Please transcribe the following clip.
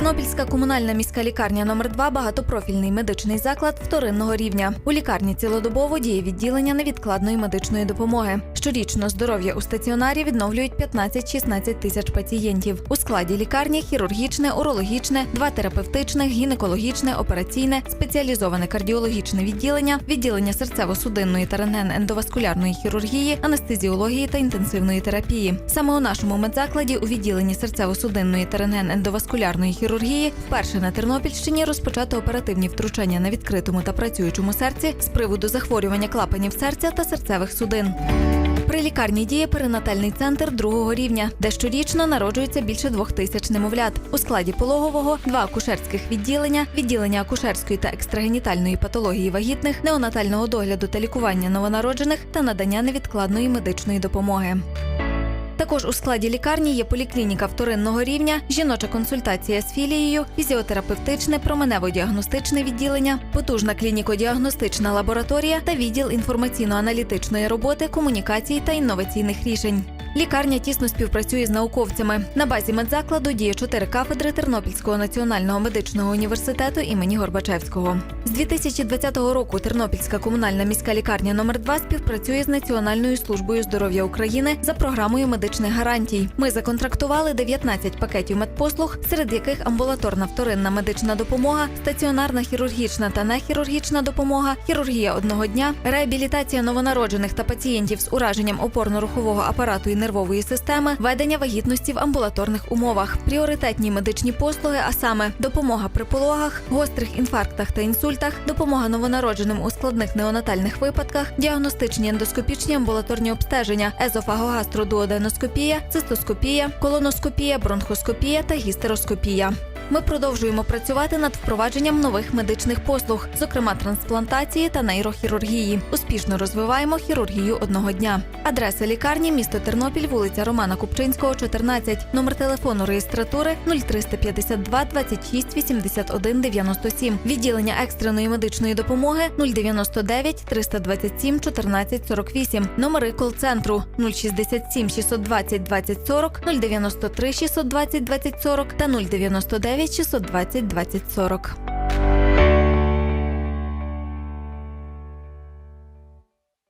Тернопільська комунальна міська лікарня номер 2 багатопрофільний медичний заклад вторинного рівня. У лікарні цілодобово діє відділення невідкладної медичної допомоги. Щорічно здоров'я у стаціонарі відновлюють 15-16 тисяч пацієнтів. У складі лікарні хірургічне, урологічне, два терапевтичних, гінекологічне, операційне, спеціалізоване кардіологічне відділення, відділення серцево-судинної та рентген-ендоваскулярної хірургії, анестезіології та інтенсивної терапії. Саме у нашому медзакладі у відділенні серцево-судинної та рентген-ендоваскулярної хірургії вперше на Тернопільщині розпочато оперативні втручання на відкритому та працюючому серці з приводу захворювання клапанів серця та серцевих судин. При лікарні діє перинатальний центр другого рівня, де щорічно народжується більше двох тисяч немовлят. У складі пологового два акушерських відділення, відділення акушерської та екстрагенітальної патології вагітних, неонатального догляду та лікування новонароджених та надання невідкладної медичної допомоги. Також у складі лікарні є поліклініка вторинного рівня, жіноча консультація з філією, фізіотерапевтичне, променево-діагностичне відділення, потужна клініко-діагностична лабораторія та відділ інформаційно-аналітичної роботи, комунікацій та інноваційних рішень. Лікарня тісно співпрацює з науковцями. На базі медзакладу діє чотири кафедри Тернопільського національного медичного університету імені Горбачевського. З 2020 року Тернопільська комунальна міська лікарня номер 2 співпрацює з Національною службою здоров'я України за програмою медичних гарантій. Ми законтрактували 19 пакетів медпослуг, серед яких амбулаторна вторинна медична допомога, стаціонарна хірургічна та нехірургічна допомога, хірургія одного дня, реабілітація новонароджених та пацієнтів з ураженням опорно-рухового апарату і нервової системи, ведення вагітності в амбулаторних умовах, пріоритетні медичні послуги, а саме допомога при пологах, гострих інфарктах та інсультах, допомога новонародженим у складних неонатальних випадках, діагностичні ендоскопічні амбулаторні обстеження, езофагогастродуоденоскопія, цистоскопія, колоноскопія, бронхоскопія та гістероскопія. Ми продовжуємо працювати над впровадженням нових медичних послуг, зокрема трансплантації та нейрохірургії. Успішно розвиваємо хірургію одного дня. Адреса лікарні місто Тернопіль, вулиця Романа Купчинського, 14. Номер телефону реєстратури 0352 26 81 97. Відділення екстреної медичної допомоги 099 327 14 48. Номери кол-центру 067 620 20 40, 093 620 20 40 та 099 620 20 40.